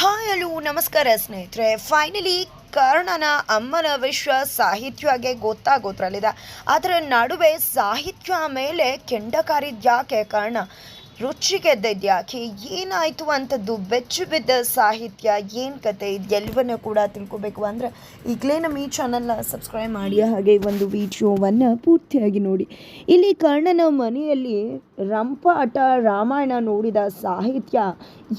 Hi hello ನಮಸ್ಕಾರ ಸ್ನೇಹಿತರೆ. Finally ಕರ್ಣನ ಅಮ್ಮನ ವಿಶ್ವ ಸಾಹಿತ್ಯಗೆ ಗೊತ್ತಾಗೋದ್ರಲ್ಲಿದೆ. ಅದರ ನಡುವೆ ಸಾಹಿತ್ಯ ಮೇಲೆ ಕೆಂಡ ಯಾಕೆ ಕರ್ಣ? ರುಚಿಗೆದ್ದದ್ಯಾಕೆ ಏನಾಯಿತು ಅಂಥದ್ದು ಬೆಚ್ಚು ಬಿದ್ದ ಸಾಹಿತ್ಯ, ಏನು ಕತೆ ಇದೆಲ್ಲವನ್ನ ಕೂಡ ತಿಳ್ಕೊಬೇಕು ಅಂದರೆ ಈಗಲೇ ನಮ್ಮ ಈ ಚಾನಲ್ನ ಸಬ್ಸ್ಕ್ರೈಬ್ ಮಾಡಿ, ಹಾಗೆ ಒಂದು ವಿಡಿಯೋವನ್ನು ಪೂರ್ತಿಯಾಗಿ ನೋಡಿ. ಇಲ್ಲಿ ಕರ್ಣನ ಮನೆಯಲ್ಲಿ ರಂಪಾಟ ರಾಮಾಯಣ ನೋಡಿದ ಸಾಹಿತ್ಯ,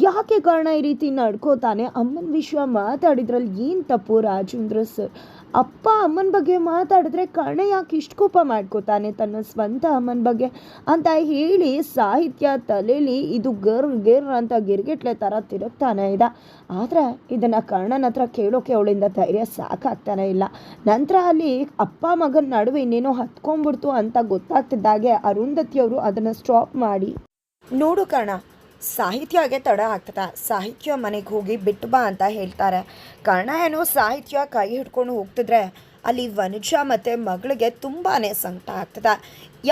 ಯಾಕೆ ಕರ್ಣ ಈ ರೀತಿ ನಡ್ಕೋತಾನೆ? ಅಮ್ಮನ ವಿಷಯ ಮಾತಾಡಿದ್ರಲ್ಲಿ ಏನು ತಪ್ಪು ರಾಜೇಂದ್ರ ಸರ್ ಅಪ್ಪ ಅಮ್ಮನ ಬಗ್ಗೆ ಮಾತಾಡಿದ್ರೆ ಕರ್ಣ ಯಾಕೆ ಇಷ್ಟು ಕೋಪ ಮಾಡ್ಕೋತಾನೆ ತನ್ನ ಸ್ವಂತ ಅಮ್ಮನ ಬಗ್ಗೆ ಅಂತ ಹೇಳಿ ಸಾಹಿತ್ಯ ತಲೆಯಲ್ಲಿ ಇದು ಗರ್, ಗೇರ್ ಅಂತ ಗಿರ್ಗಿಟ್ಲೆ ಥರ ತಿರುಗ್ತಾನೆ ಇದ್ದ ಆದರೆ ಇದನ್ನು ಕರ್ಣನ ಹತ್ರ ಕೇಳೋಕೆ ಅವಳಿಂದ ಧೈರ್ಯ ಸಾಕಾಗ್ತಾನೆ ಇಲ್ಲ. ನಂತರ ಅಲ್ಲಿ ಅಪ್ಪ ಮಗನ ನಡುವೆ ಇನ್ನೇನೋ ಹತ್ಕೊಂಡ್ಬಿಡ್ತು ಅಂತ ಗೊತ್ತಾಗ್ತಿದ್ದಾಗೆ ಅರುಂಧತಿಯವರು ಅದನ್ನು ಸ್ಟಾಪ್ ಮಾಡಿ. ನೋಡು ಕರ್ಣ, ಸಾಹಿತ್ಯಗೆ ತಡ ಆಗ್ತದ. ಸಾಹಿತ್ಯ ಮನೆಗೆ ಹೋಗಿ ಬಿಟ್ಟು ಬಾ ಅಂತ ಹೇಳ್ತಾರೆ. ಕರ್ಣ ಏನೋ ಸಾಹಿತ್ಯ ಕೈ ಹಿಡ್ಕೊಂಡು ಹೋಗ್ತಿದ್ರೆ ಅಲ್ಲಿ ವನುಜ ಮತ್ತು ಮಗಳಿಗೆ ತುಂಬಾ ಸಂಕಟ ಆಗ್ತದೆ.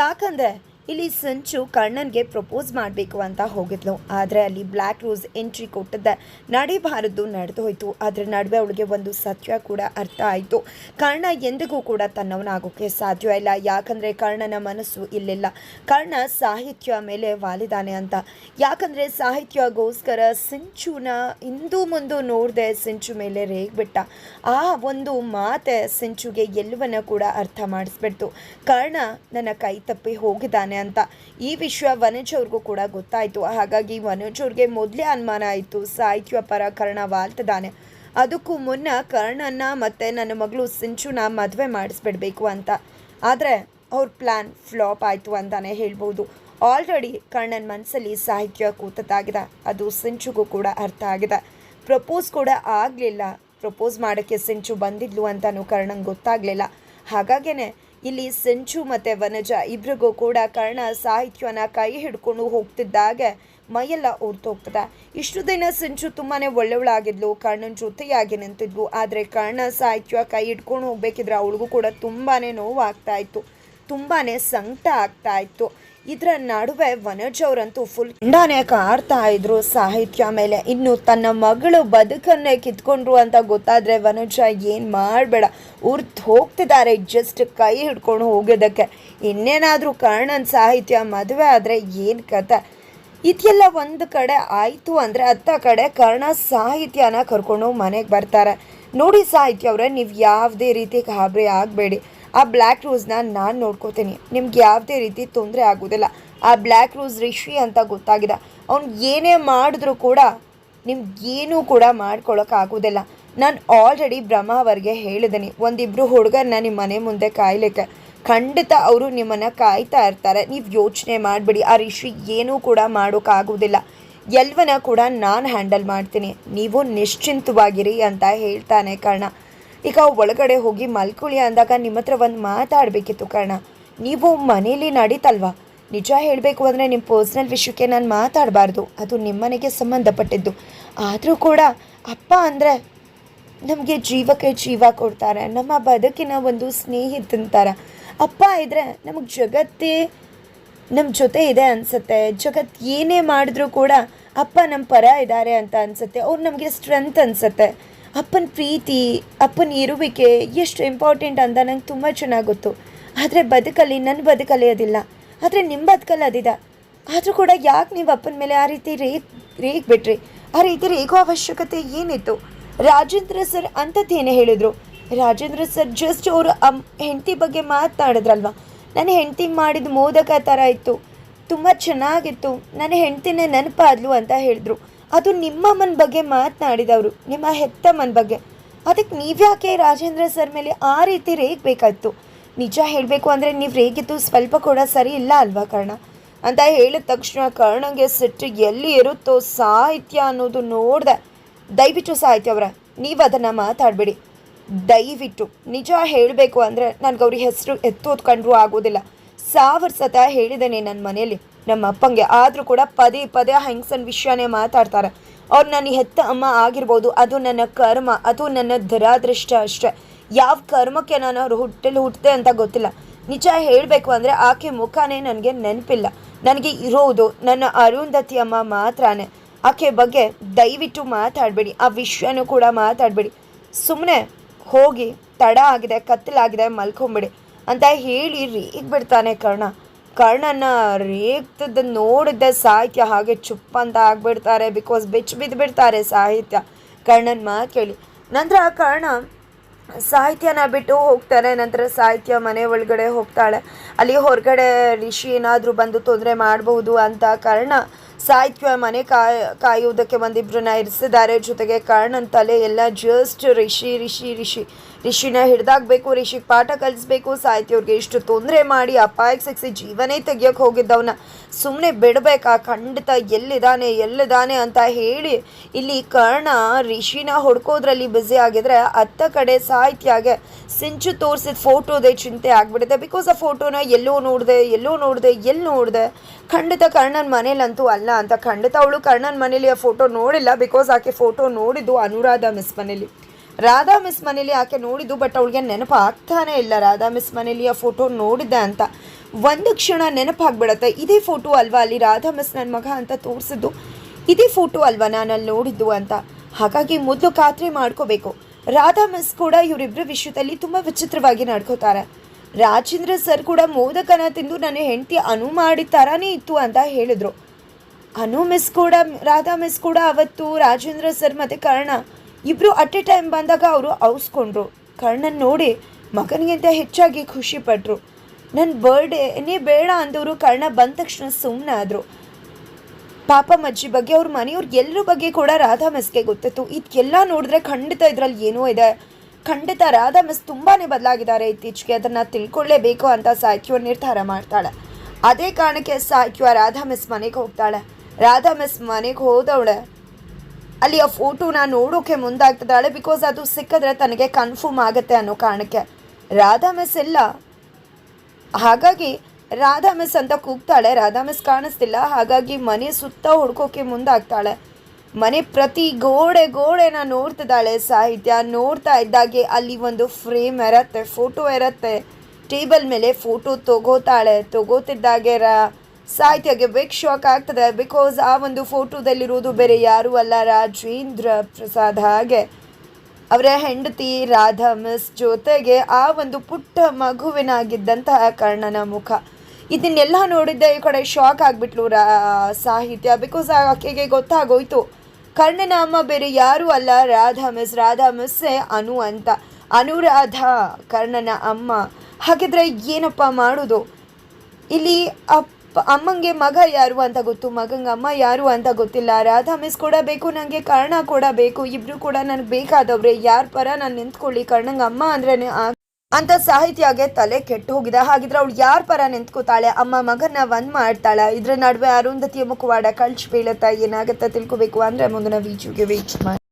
ಯಾಕಂದರೆ ಇಲ್ಲಿ ಸಂಚು ಕರ್ಣನ್ಗೆ ಪ್ರಪೋಸ್ ಮಾಡಬೇಕು ಅಂತ ಹೋಗಿದ್ಲು. ಆದರೆ ಅಲ್ಲಿ ಬ್ಲ್ಯಾಕ್ ರೋಸ್ ಎಂಟ್ರಿ ಕೊಟ್ಟದ್ದ ನಡಿಬಾರದು ನಡೆದು ಹೋಯಿತು. ಅದರ ನಡುವೆ ಅವಳಿಗೆ ಒಂದು ಸತ್ಯ ಕೂಡ ಅರ್ಥ ಆಯಿತು. ಕರ್ಣ ಎಂದಿಗೂ ಕೂಡ ತನ್ನವನಾಗೋಕ್ಕೆ ಸಾಧ್ಯ ಇಲ್ಲ. ಯಾಕಂದರೆ ಕರ್ಣನ ಮನಸ್ಸು ಇಲ್ಲಿಲ್ಲ. ಕರ್ಣ ಸಾಹಿತ್ಯ ಮೇಲೆ ವಾಲಿದಾನೆ ಅಂತ. ಯಾಕಂದರೆ ಸಾಹಿತ್ಯಗೋಸ್ಕರ ಸಿಂಚುನ ಇಂದು ಮುಂದು ನೋಡದೆ ಸಿಂಚು ಮೇಲೆ ರೇಗ್ಬಿಟ್ಟ. ಆ ಒಂದು ಮಾತೆ ಸಿಂಚುಗೆ ಎಲ್ಲವನ್ನ ಕೂಡ ಅರ್ಥ ಮಾಡಿಸ್ಬಿಡ್ತು. ಕರ್ಣ ನನ್ನ ಕೈ ತಪ್ಪಿ ಹೋಗಿದ್ದಾನೆ. ಅಂತ ಈ ವಿಷಯ ವನಜ್ ಅವ್ರಿಗೂ ಕೂಡ ಗೊತ್ತಾಯಿತು. ಹಾಗಾಗಿ ವನಜ್ ಅವ್ರಿಗೆ ಮೊದಲೇ ಅನುಮಾನ ಆಯಿತು ಸಾಹಿತ್ಯ ಪರ ಕರ್ಣ ವಾಲ್ತಿದ್ದಾನೆ. ಅದಕ್ಕೂ ಮುನ್ನ ಕರ್ಣನ್ನ ಮತ್ತು ನನ್ನ ಮಗಳು ಸಿಂಚುನ ಮದುವೆ ಮಾಡಿಸ್ಬಿಡ್ಬೇಕು ಅಂತ. ಆದರೆ ಅವ್ರ ಪ್ಲ್ಯಾನ್ ಫ್ಲಾಪ್ ಆಯಿತು ಅಂತಲೇ ಹೇಳ್ಬೋದು. ಆಲ್ರೆಡಿ ಕರ್ಣನ ಮನಸ್ಸಲ್ಲಿ ಸಾಹಿತ್ಯ ಕೂತದಾಗಿದೆ ಅದು ಸಿಂಚುಗೂ ಕೂಡ ಅರ್ಥ ಆಗಿದೆ. ಪ್ರಪೋಸ್ ಕೂಡ ಆಗಲಿಲ್ಲ. ಪ್ರಪೋಸ್ ಮಾಡೋಕ್ಕೆ ಸಿಂಚು ಬಂದಿದ್ಲು ಅಂತಲೂ ಕರ್ಣಂಗೆ ಗೊತ್ತಾಗಲಿಲ್ಲ. ಹಾಗಾಗೇ ಇಲ್ಲಿ ಸಂಚು ಮತ್ತು ವನಜ ಇಬ್ರಿಗೂ ಕೂಡ ಕರ್ಣ ಸಾಹಿತ್ಯನ ಕೈ ಹಿಡ್ಕೊಂಡು ಹೋಗ್ತಿದ್ದಾಗ ಮೈಯೆಲ್ಲ ಹೋಗ್ತದೆ ಇಷ್ಟು ದಿನ ಸಂಚು ತುಂಬಾ ಒಳ್ಳೆಯವಳಾಗಿದ್ಲು ಕರ್ಣನ ಜೊತೆಯಾಗಿ ನಿಂತಿದ್ಲು. ಆದರೆ ಕರ್ಣ ಸಾಹಿತ್ಯ ಕೈ ಹಿಡ್ಕೊಂಡು ಹೋಗ್ಬೇಕಿದ್ರೆ ಅವಳಿಗೂ ಕೂಡ ತುಂಬಾ ನೋವಾಗ್ತಾ ಇತ್ತು. ತುಂಬಾ ಸಂಕಟ ಆಗ್ತಾ ಇತ್ತು. ಇದರ ನಡುವೆ ವನಜ್ ಅವರಂತೂ ಫುಲ್ ಇಂಡಾನೇ ಕಾಡ್ತಾ ಇದ್ರು ಸಾಹಿತ್ಯ ಮೇಲೆ. ಇನ್ನು ತನ್ನ ಮಗಳು ಬದುಕನ್ನೇ ಕಿತ್ಕೊಂಡ್ರು ಅಂತ ಗೊತ್ತಾದ್ರೆ ವನಜ ಏನು ಮಾಡಬೇಡ. ಉರ್ತ್ ಹೋಗ್ತಿದ್ದಾರೆ ಜಸ್ಟ್ ಕೈ ಹಿಡ್ಕೊಂಡು ಹೋಗೋದಕ್ಕೆ ಇನ್ನೇನಾದರೂ ಕರ್ಣನ್ ಸಾಹಿತ್ಯ ಮದುವೆ ಆದರೆ ಏನು ಕತೆ? ಇದೆಲ್ಲ ಒಂದು ಕಡೆ ಆಯಿತು ಅಂದರೆ ಅತ್ತ ಕಡೆ ಕರ್ಣ ಸಾಹಿತ್ಯನ ಕರ್ಕೊಂಡು ಮನೆಗೆ ಬರ್ತಾರೆ. ನೋಡಿ ಸಾಹಿತ್ಯ ಅವರೇ, ನೀವು ಯಾವುದೇ ರೀತಿ ಗಾಬರಿ ಆಗಬೇಡಿ. ಆ ಬ್ಲ್ಯಾಕ್ ರೋಸ್ನ ನಾನು ನೋಡ್ಕೋತೀನಿ. ನಿಮ್ಗೆ ಯಾವುದೇ ರೀತಿ ತೊಂದರೆ ಆಗೋದಿಲ್ಲ. ಆ ಬ್ಲ್ಯಾಕ್ ರೋಸ್ ರಿಷಿ ಅಂತ ಗೊತ್ತಾಗಿದೆ. ಅವ್ನು ಏನೇ ಮಾಡಿದ್ರೂ ಕೂಡ ನಿಮ್ಗೇನೂ ಕೂಡ ಮಾಡ್ಕೊಳಕ್ಕಾಗೋದಿಲ್ಲ ನಾನು ಆಲ್ರೆಡಿ ಬ್ರಹ್ಮಾವರ್ಗೆ ಹೇಳಿದ್ದೀನಿ ಒಂದಿಬ್ಬರು ಹುಡುಗರನ್ನ ನಿಮ್ಮ ಮನೆ ಮುಂದೆ ಕಾಯ್ಲಿಕ್ಕೆ. ಖಂಡಿತ ಅವರು ನಿಮ್ಮನ್ನು ಕಾಯ್ತಾ ಇರ್ತಾರೆ. ನೀವು ಯೋಚನೆ ಮಾಡಬೇಡಿ. ಆ ರಿಷಿ ಏನೂ ಕೂಡ ಮಾಡೋಕ್ಕಾಗೋದಿಲ್ಲ ಎಲ್ವನ ಕೂಡ ನಾನು ಹ್ಯಾಂಡಲ್ ಮಾಡ್ತೀನಿ. ನೀವು ನಿಶ್ಚಿಂತವಾಗಿರಿ ಅಂತ ಹೇಳ್ತಾನೆ ಕರ್ಣ. ಈಗ ಒಳಗಡೆ ಹೋಗಿ ಮಲ್ಕೊಳ್ಳಿ ಅಂದಾಗ ನಿಮ್ಮ ಹತ್ರ ಒಂದು ಮಾತಾಡಬೇಕಿತ್ತು ಕಾರಣ. ನೀವು ಮನೇಲಿ ನಡೀತಲ್ವಾ? ನಿಜ ಹೇಳಬೇಕು ಅಂದರೆ ನಿಮ್ಮ ಪರ್ಸ್ನಲ್ ವಿಷಯಕ್ಕೆ ನಾನು ಮಾತಾಡಬಾರ್ದು. ಅದು ನಿಮ್ಮನೆಗೆ ಸಂಬಂಧಪಟ್ಟಿದ್ದು. ಆದರೂ ಕೂಡ ಅಪ್ಪ ಅಂದರೆ ನಮಗೆ ಜೀವಕ್ಕೆ ಜೀವ ಕೊಡ್ತಾರೆ. ನಮ್ಮ ಬದುಕಿನ ಒಂದು ಸ್ನೇಹಿತಂತಾರೆ ಅಪ್ಪ ಇದ್ದರೆ ನಮಗೆ ಜಗತ್ತೇ ನಮ್ಮ ಜೊತೆ ಇದೆ ಅನಿಸುತ್ತೆ. ಜಗತ್ ಏನೇ ಮಾಡಿದ್ರೂ ಕೂಡ ಅಪ್ಪ ನಮ್ಮ ಪರ ಇದ್ದಾರೆ ಅಂತ ಅನಿಸುತ್ತೆ. ಅವ್ರು ನಮಗೆ ಸ್ಟ್ರೆಂತ್ ಅನಿಸುತ್ತೆ. ಅಪ್ಪನ ಪ್ರೀತಿ, ಅಪ್ಪನ ಇರುವಿಕೆ ಎಷ್ಟು ಇಂಪಾರ್ಟೆಂಟ್ ಅಂತ ನಂಗೆ ತುಂಬ ಚೆನ್ನಾಗಿ ಗೊತ್ತು. ಆದರೆ ಬದುಕಲ್ಲಿ ನನ್ನ ಬದುಕಲ್ಲಿ ಅದಿಲ್ಲ. ಆದರೆ ನಿಮ್ಮ ಬದುಕಲ್ಲಿ ಅದಿದೆ. ಆದರೂ ಕೂಡ ಯಾಕೆ ನೀವು ಅಪ್ಪನ ಮೇಲೆ ಆ ರೀತಿ ರೇಗ್ ರೇಗ್ ಬಿಟ್ರಿ ಆ ರೀತಿ ರೇಗೋ ಅವಶ್ಯಕತೆ ಏನಿತ್ತು? ರಾಜೇಂದ್ರ ಸರ್ ಅಂಥದ್ದೇನೇ ಹೇಳಿದರು. ರಾಜೇಂದ್ರ ಸರ್ ಜಸ್ಟ್ ಅವರು ಅಮ್, ಹೆಂಡತಿ ಬಗ್ಗೆ ಮಾತನಾಡಿದ್ರಲ್ವ ನನ್ನ ಹೆಂಡತಿ ಮಾಡಿದ ಮೋದಕ ಥರ ಇತ್ತು. ತುಂಬ ಚೆನ್ನಾಗಿತ್ತು. ನನ್ನ ಹೆಂಡ್ತಿನೇ ನೆನಪಾದ್ಲು ಅಂತ ಹೇಳಿದ್ರು. ಅದು ನಿಮ್ಮಮ್ಮನ ಬಗ್ಗೆ ಮಾತನಾಡಿದವರು, ನಿಮ್ಮ ಹೆತ್ತಮ್ಮನ ಬಗ್ಗೆ. ಅದಕ್ಕೆ ನೀವ್ಯಾಕೆ ರಾಜೇಂದ್ರ ಸರ್ ಮೇಲೆ ಆ ರೀತಿ ರೇಗಬೇಕಾಯ್ತು ನಿಜ ಹೇಳಬೇಕು ಅಂದರೆ ನೀವು ರೇಗಿದ್ದು ಸ್ವಲ್ಪ ಕೂಡ ಸರಿ ಇಲ್ಲ ಅಲ್ವಾ ಕರ್ಣ? ಅಂತ ಹೇಳಿದ ತಕ್ಷಣ ಕರ್ಣಗೆ ಸಿಟ್ಟು ಎಲ್ಲಿ ಇರುತ್ತೋ ಸಾಹಿತ್ಯ ಅನ್ನೋದು ನೋಡಿದೆ. ದಯವಿಟ್ಟು ಸಾಹಿತ್ಯ ಅವರ, ನೀವು ಅದನ್ನು ಮಾತಾಡಬೇಡಿ. ದಯವಿಟ್ಟು, ನಿಜ ಹೇಳಬೇಕು ಅಂದರೆ ನನಗೆ ಅವ್ರಿಗೆ ಹೆಸರು ಎತ್ತೋದ್ಕೊಂಡ್ರೂ ಆಗೋದಿಲ್ಲ. ಸಾವಿರ ಸತ ಹೇಳಿದ್ದೇನೆ ನನ್ನ ಮನೆಯಲ್ಲಿ. ನಮ್ಮ ಅಪ್ಪಂಗೆ ಆದರೂ ಕೂಡ ಪದೇ ಪದೇ ಹೆಂಗ್ಸನ್ ವಿಷಯನೇ ಮಾತಾಡ್ತಾರೆ. ಅವ್ರು ನನ್ನ ಹೆತ್ತ ಅಮ್ಮ ಆಗಿರ್ಬೋದು, ಅದು ನನ್ನ ಕರ್ಮ, ಅದು ನನ್ನ ದುರಾದೃಷ್ಟ ಅಷ್ಟೇ. ಯಾವ ಕರ್ಮಕ್ಕೆ ನಾನು ಅವ್ರು ಹುಟ್ಟಲು ಹುಟ್ಟಿದೆ ಅಂತ ಗೊತ್ತಿಲ್ಲ. ನಿಜ ಹೇಳಬೇಕು ಅಂದರೆ ಆಕೆ ಮುಖನೇ ನನಗೆ ನೆನಪಿಲ್ಲ. ನನಗೆ ಇರೋದು ನನ್ನ ಅರುಂಧತಿ ಅಮ್ಮ ಮಾತ್ರನೇ. ಆಕೆ ಬಗ್ಗೆ ದಯವಿಟ್ಟು ಮಾತಾಡಬೇಡಿ, ಆ ವಿಷಯನೂ ಕೂಡ ಮಾತಾಡಬೇಡಿ. ಸುಮ್ಮನೆ ಹೋಗಿ ತಡ ಆಗಿದೆ, ಕತ್ತಲಾಗಿದೆ, ಮಲ್ಕೊಂಬಿಡಿ. ಅಂತ ಹೇಳಿ ರೇಗ್ ಬಿಡ್ತಾನೆ ಕರ್ಣ. ಕರ್ಣನ ರೇಗ್ತದ ನೋಡಿದ ಸಾಹಿತ್ಯ ಹಾಗೆ ಚುಪ್ಪ ಅಂತ ಆಗ್ಬಿಡ್ತಾರೆ ಬಿಕಾಸ್ ಬೆಚ್ಚ ಬಿದ್ದು ಬಿಡ್ತಾರೆ ಸಾಹಿತ್ಯ. ಕರ್ಣನ ಮಾ ಕೇಳಿ. ನಂತರ ಕರ್ಣ ಸಾಹಿತ್ಯನ ಬಿಟ್ಟು ಹೋಗ್ತಾರೆ, ನಂತರ ಸಾಹಿತ್ಯ ಮನೆ ಒಳಗಡೆ ಹೋಗ್ತಾಳೆ. ಅಲ್ಲಿ ಹೊರಗಡೆ ರಿಷಿ ಏನಾದರೂ ಬಂದು ತೊಂದರೆ ಮಾಡಬಹುದು ಅಂತ ಕಾರಣ ಸಾಹಿತ್ಯ ಮನೆ ಕಾಯ ಕಾಯುವುದಕ್ಕೆ ಒಂದಿಬ್ಬರನ್ನ ಇರಿಸಿದ್ದಾರೆ. ಜೊತೆಗೆ ಕರ್ಣನ ತಲೆ ಎಲ್ಲ ಜಸ್ಟ್ ರಿಷಿ ರಿಷಿ ರಿಷಿ. ರಿಷಿನ ಹಿಡ್ದಾಗ್ಬೇಕು ರಿಷಿಗೆ ಪಾಠ ಕಲಿಸ್ಬೇಕು, ಸಾಹಿತ್ಯವ್ರಿಗೆ ಇಷ್ಟು ತೊಂದರೆ ಮಾಡಿ ಅಪಾಯಕ್ಕೆ ಸಿಕ್ಸಿ ಜೀವನೇ ತೆಗಿಯೋಕೆ ಹೋಗಿದ್ದವನ್ನ ಸುಮ್ಮನೆ ಬಿಡಬೇಕಾ? ಖಂಡಿತ ಎಲ್ಲಿದ್ದಾನೆ ಎಲ್ಲಿದ್ದಾನೆ ಅಂತ ಹೇಳಿ. ಇಲ್ಲಿ ಕರ್ಣ ರಿಷಿನ ಹೊಡ್ಕೋದ್ರಲ್ಲಿ ಬ್ಯುಸಿ ಆಗಿದ್ರೆ ಅತ್ತ ಕಡೆ ಸಾಹಿತ್ಯಾಗೆ ಸಿಂಚು ತೋರಿಸಿದ ಫೋಟೋದೇ ಚಿಂತೆ ಆಗ್ಬಿಡುತ್ತೆ. ಬಿಕಾಸ್ ಆ ಫೋಟೋನ ಎಲ್ಲೋ ನೋಡಿದೆ ಎಲ್ಲೋ ನೋಡಿದೆ ಎಲ್ಲಿ ನೋಡಿದೆ? ಖಂಡಿತ ಕರ್ಣನ ಮನೇಲಂತೂ ಅಲ್ಲ ಅಂತ. ಖಂಡಿತ ಅವಳು ಕರ್ಣನ ಮನೇಲಿ ಆ ಫೋಟೋ ನೋಡಿಲ್ಲ. ಬಿಕಾಸ್ ಆಕೆ ಫೋಟೋ ನೋಡಿದ್ದು ಅನುರಾಧ ಮಿಸ್ ಮನೇಲಿ. ರಾಧಾ ಮಿಸ್ ಮನೇಲಿ ಆಕೆ ನೋಡಿದ್ದು ಬಟ್ ಅವಳಿಗೆ ನೆನಪು ಆಗ್ತಾನೆ ಇಲ್ಲ. ರಾಧಾ ಮಿಸ್ ಮನೇಲಿ ಆ ಫೋಟೋ ನೋಡಿದ್ದೆ ಅಂತ. ಒಂದು ಕ್ಷಣ ನೆನಪಾಗ್ಬಿಡತ್ತೆ ಇದೇ ಫೋಟೋ ಅಲ್ವಾ ಅಲ್ಲಿ ರಾಧಾ ಮಿಸ್ ನನ್ನ ಮಗ ಅಂತ ತೋರಿಸಿದ್ದು? ಇದೇ ಫೋಟೋ ಅಲ್ವಾ ನಾನು ಅಲ್ಲಿ ನೋಡಿದ್ದು ಅಂತ. ಹಾಗಾಗಿ ಮೊದಲು ಖಾತ್ರಿ ಮಾಡ್ಕೋಬೇಕು. ರಾಧಾ ಮಿಸ್ ಕೂಡ ಇವರಿಬ್ಬರ ವಿಷಯದಲ್ಲಿ ತುಂಬ ವಿಚಿತ್ರವಾಗಿ ನಡ್ಕೋತಾರೆ. ರಾಜೇಂದ್ರ ಸರ್ ಕೂಡ ಮೋದಕನ ತಿಂದು ನನ್ನ ಹೆಂಡತಿ ಅನು ಮಾಡಿದ ಥರನೇ ಇತ್ತು ಅಂತ ಹೇಳಿದ್ರು. ಅನು ಮಿಸ್ ಕೂಡ, ರಾಧಾ ಮಿಸ್ ಕೂಡ ಅವತ್ತು ರಾಜೇಂದ್ರ ಸರ್ ಮತ್ತು ಕರ್ಣ ಇಬ್ಬರು ಅಟ್ ಎ ಟೈಮ್ ಬಂದಾಗ ಅವರು ಔಸ್ಕೊಂಡ್ರು. ಕರ್ಣನ್ ನೋಡಿ ಮಗನಿಗಿಂತ ಹೆಚ್ಚಾಗಿ ಖುಷಿ ಪಟ್ರು. ನನ್ನ ಬರ್ಡೇನೇ ಬೇಡ ಅಂದವರು ಕರ್ಣ ಬಂದ ತಕ್ಷಣ ಸುಮ್ಮನೆ ಆದರು. ಪಾಪ ಮಜ್ಜಿ ಬಗ್ಗೆ ಅವ್ರ ಮನೆಯವ್ರ ಎಲ್ಲರ ಬಗ್ಗೆ ಕೂಡ ರಾಧಾ ಮಿಸ್ಗೆ ಗೊತ್ತಿತ್ತು. ಇದಕ್ಕೆಲ್ಲ ನೋಡಿದ್ರೆ ಖಂಡಿತ ಇದರಲ್ಲಿ ಏನೋ ಇದೆ. ಖಂಡಿತ ರಾಧಾ ಮಿಸ್ ತುಂಬಾ ಬದಲಾಗಿದ್ದಾರೆ ಇತ್ತೀಚೆಗೆ. ಅದನ್ನು ತಿಳ್ಕೊಳ್ಳೇಬೇಕು ಅಂತ ಸಾಹಿತ್ಯ ನಿರ್ಧಾರ ಮಾಡ್ತಾಳೆ. ಅದೇ ಕಾರಣಕ್ಕೆ ಸಾಹಿತ್ಯ ರಾಧಾ ಮಿಸ್ ಮನೆಗೆ ಹೋಗ್ತಾಳೆ. ರಾಧಾ ಮಿಸ್ ಮನೆಗೆ ಹೋದವಳೆ. ಅಲ್ಲಿ ಆ ಫೋಟೋನ ನೋಡೋಕೆ ಮುಂದಾಗ್ತಿದ್ದಾಳೆ ಬಿಕಾಸ್ ಅದು ಸಿಕ್ಕಿದ್ರೆ ತನಗೆ ಕನ್ಫರ್ಮ್ ಆಗುತ್ತೆ ಅನ್ನೋ ಕಾರಣಕ್ಕೆ. ರಾಧಾ ಮಿಸ್ ಇಲ್ಲ. ಹಾಗಾಗಿ ರಾಧಾ ಮಿಸ್ ಅಂತ ಕೂಗ್ತಾಳೆ. ರಾಧಾ ಮಿಸ್ ಕಾಣಿಸ್ತಿಲ್ಲ. ಹಾಗಾಗಿ ಮನೆ ಸುತ್ತ ಹುಡ್ಕೋಕೆ ಮುಂದಾಗ್ತಾಳೆ. ಮನೆ ಪ್ರತಿ ಗೋಡೆ ಗೋಡೆನ ನೋಡ್ತಿದ್ದಾಳೆ ಸಾಹಿತ್ಯ. ನೋಡ್ತಾ ಇದ್ದಾಗೆ ಅಲ್ಲಿ ಒಂದು ಫ್ರೇಮ್ ಇರತ್ತೆ ಫೋಟೋ ಇರತ್ತೆ. ಟೇಬಲ್ ಮೇಲೆ ಫೋಟೋ ತಗೋತಾಳೆ. ತಗೋತಿದ್ದಾಗೆ ರಾ ಸಾಹಿತ್ಯಗೆ ಬಿಗ್ ಶಾಕ್ ಆಗ್ತದೆ. ಬಿಕಾಸ್ ಆ ಒಂದು ಫೋಟೋದಲ್ಲಿರುವುದು ಬೇರೆ ಯಾರೂ ಅಲ್ಲ, ರಾಜೇಂದ್ರ ಪ್ರಸಾದ್ ಹಾಗೆ. ಅವರ ಹೆಂಡತಿ ರಾಧಾ ಮಿಸ್ ಜೊತೆಗೆ ಆ ಒಂದು ಪುಟ್ಟ ಮಗುವಿನಾಗಿದ್ದಂತಹ ಕರ್ಣನ ಮುಖ. ಇದನ್ನೆಲ್ಲ ನೋಡಿದ್ದೆ, ಈ ಕಡೆ ಶಾಕ್ ಆಗಿಬಿಟ್ಲು ರಾ, ಸಾಹಿತ್ಯ. ಬಿಕಾಸ್ ಆಕೆಗೆ ಗೊತ್ತಾಗೋಯ್ತು, ಕರ್ಣನ ಅಮ್ಮ ಬೇರೆ ಯಾರೂ ಅಲ್ಲ, ರಾಧಾ ಮಿಸ್, ರಾಧಾ ಮಿಸ್ಸೇ ಅನು ಅಂತ. ಅನುರಾಧ ಕರ್ಣನ ಅಮ್ಮ. ಹಾಗಿದ್ರೆ ಏನಪ್ಪ ಮಾಡೋದು? ಇಲ್ಲಿ ಅಪ್ಪ ಅಮ್ಮಂಗೆ ಮಗ ಯಾರು ಅಂತ ಗೊತ್ತು? ಮಗಂಗೆ ಅಮ್ಮ ಯಾರು ಅಂತ ಗೊತ್ತಿಲ್ಲ. ರಾಧಾ ಮಿಸ್ ಕೂಡ ಬೇಕು ನನಗೆ ಕರ್ಣ ಕೂಡ ಬೇಕು. ಇಬ್ರು ಕೂಡ ನನಗೆ ಬೇಕಾದವ್ರೆ. ಯಾರ ಪರ ನಾನು ನಿಂತ್ಕೊಳ್ಳಿ? ಕರ್ಣಂಗೆ ಅಮ್ಮ ಅಂದ್ರೆ ಅಂತ ಸಾಹಿತ್ಯಗೆ ತಲೆ ಕೆಟ್ಟು ಹೋಗಿದೆ. ಹಾಗಿದ್ರೆ ಅವಳು ಯಾರ ಪರ ನಿಂತ್ಕೋತಾಳೆ? ಅಮ್ಮ ಮಗನ ಒಂದ್ ಮಾಡ್ತಾಳೆ. ಇದ್ರ ನಡುವೆ ಅರುಂಧತಿಯ ಮುಖವಾಡ ಕಳ್ಸಿ ಬೀಳತ್ತ ಏನಾಗತ್ತ ತಿಳ್ಕೊಬೇಕು ಅಂದ್ರೆ ಮುಂದಿನ ವೀಚುಗೆ ವೀಚ್ ಮಾಡಿ